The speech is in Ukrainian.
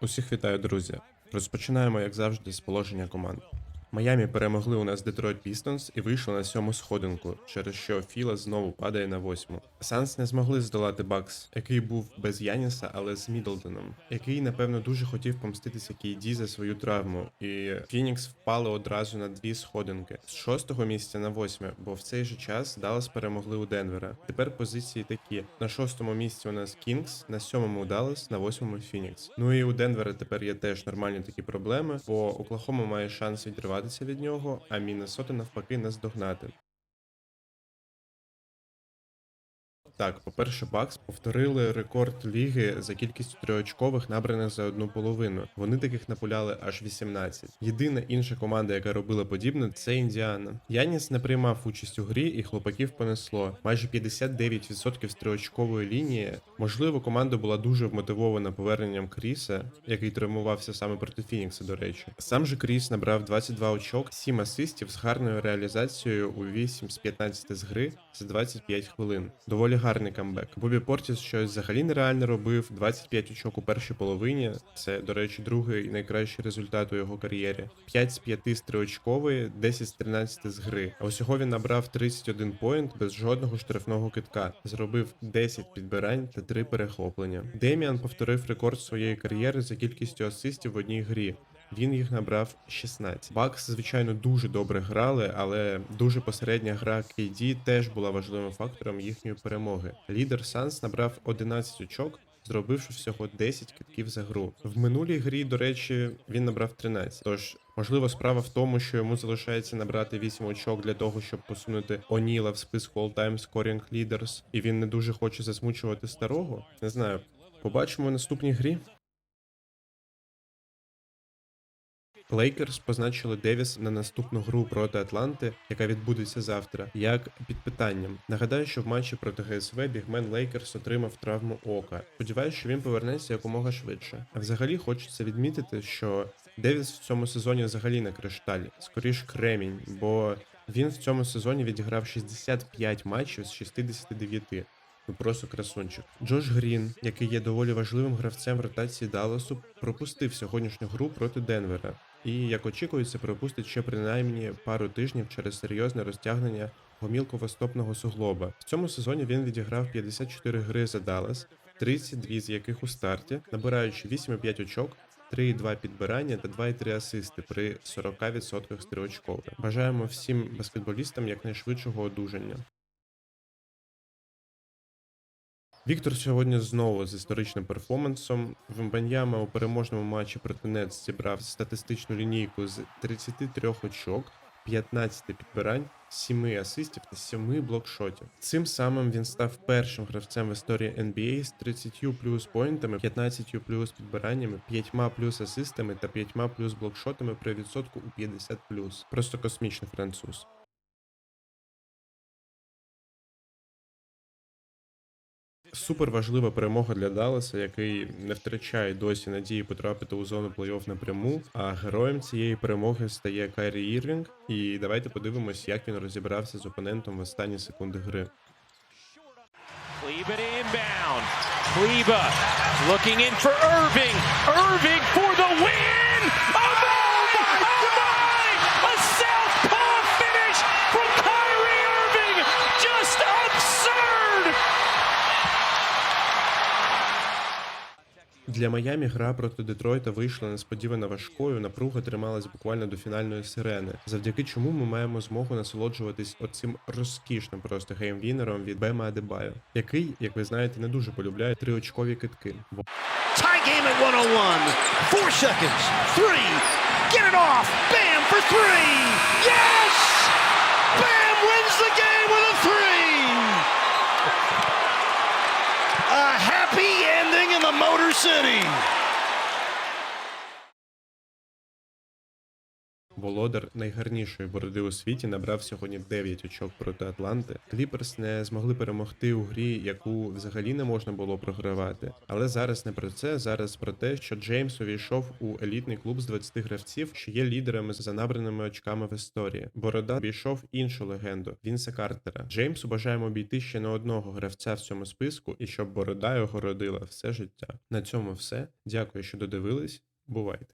Усіх вітаю, друзі. Розпочинаємо, як завжди, з положення команд. Майамі перемогли у нас Детройт Пістонс і вийшли на сьому сходинку, через що Філа знову падає на восьму. Санс не змогли здолати Бакс, який був без Яніса, але з Мідлтоном, який, напевно, дуже хотів помститися Кейді за свою травму. І Фінікс впали одразу на дві сходинки з шостого місця на восьме, бо в цей же час Даллас перемогли у Денвера. Тепер позиції такі: на шостому місці у нас Кінгс, на сьомому Даллас, на восьмому Фінікс. Ну і у Денвера тепер є теж нормальні такі проблеми, бо Оклахома має шанс відриватися від нього, а Міннесота навпаки наздогнати. Так, по-перше, Бакс повторили рекорд ліги за кількістю триочкових набраних за одну половину. Вони таких напуляли аж 18. Єдина інша команда, яка робила подібне, це Індіана. Яніс не приймав участь у грі, і хлопаків понесло. Майже 59% з триочкової лінії. Можливо, команда була дуже вмотивована поверненням Кріса, який травмувався саме проти Фінікса, до речі. Сам же Кріс набрав 22 очок, 7 асистів з гарною реалізацією у 8 з 15 з гри за 25 хвилин. Доволі гарний камбек. Бобі Портіс щось взагалі нереально робив. 25 очок у першій половині. Це, до речі, другий найкращий результат у його кар'єрі. 5 з 5 з триочкової, 10 з 13 з гри. А усього він набрав 31 поінт без жодного штрафного китка. Зробив 10 підбирань та 3 перехоплення. Деміан повторив рекорд своєї кар'єри за кількістю асистів в одній грі. Він їх набрав 16. Бакс, звичайно, дуже добре грали, але дуже посередня гра KD теж була важливим фактором їхньої перемоги. Лідер Санс набрав 11 очок. Зробивши всього 10 китків за гру. В минулій грі, до речі, він набрав 13. Тож, можливо, справа в тому, що йому залишається набрати 8 очок для того, щоб посунути Оніла в списку All-Time Scoring Leaders, і він не дуже хоче засмучувати старого. Не знаю. Побачимо в наступній грі. Лейкерс позначили Девіс на наступну гру проти Атланти, яка відбудеться завтра, як під питанням. Нагадаю, що в матчі проти ГСВ бігмен Лейкерс отримав травму ока. Сподіваюсь, що він повернеться якомога швидше. А взагалі хочеться відмітити, що Девіс в цьому сезоні взагалі не кришталь, скоріш кремінь, бо він в цьому сезоні відіграв 65 матчів з 69. Ну просто красунчик. Джош Грін, який є доволі важливим гравцем в ротації Далласу, пропустив сьогоднішню гру проти Денвера. І, як очікується, пропустить ще принаймні пару тижнів через серйозне розтягнення гомілково-стопного суглоба. В цьому сезоні він відіграв 54 гри за Даллас, 32 з яких у старті, набираючи 8,5 очок, 3,2 підбирання та 2,3 асисти при 40% стрілочкових. Бажаємо всім баскетболістам якнайшвидшого одужання. Віктор сьогодні знову з історичним перформансом. Вембаньяма у переможному матчі проти Нетс зібрав статистичну лінійку з 33 очок, 15 підбирань, 7 асистів та 7 блокшотів. Цим самим він став першим гравцем в історії NBA з 30 плюс поінтами, 15 плюс підбираннями, 5 плюс асистами та 5 плюс блокшотами при відсотку у 50 плюс. Просто космічний француз. Супер важлива перемога для Далласа, який не втрачає досі надії потрапити у зону плей-офф напряму. А героєм цієї перемоги стає Кайрі Ірвінг. І давайте подивимось, як він розібрався з опонентом в останні секунди гри. Kleba inbound. Kleba looking in for Irving. Irving Для Майамі гра проти Детройта вийшла несподівано важкою. Напруга трималась буквально до фінальної сирени, завдяки чому ми маємо змогу насолоджуватись оцим розкішним просто геймвінером від Бема Адебайо, який, як ви знаєте, не дуже полюбляє триочкові китки. Tie game at 101. Four seconds. Three. Get it off. Bam for three. Yes! Bam wins the game City. Володар найгарнішої бороди у світі, набрав сьогодні 9 очок проти Атланти. Кліперс не змогли перемогти у грі, яку взагалі не можна було програвати. Але зараз не про це. Зараз про те, що Джеймс увійшов у елітний клуб з 20 гравців, що є лідерами за набраними очками в історії. Борода обійшов іншу легенду Вінса Картера. Джеймсу бажаємо обійти ще не одного гравця в цьому списку, і щоб борода його родила все життя. На цьому все. Дякую, що додивились. Бувайте.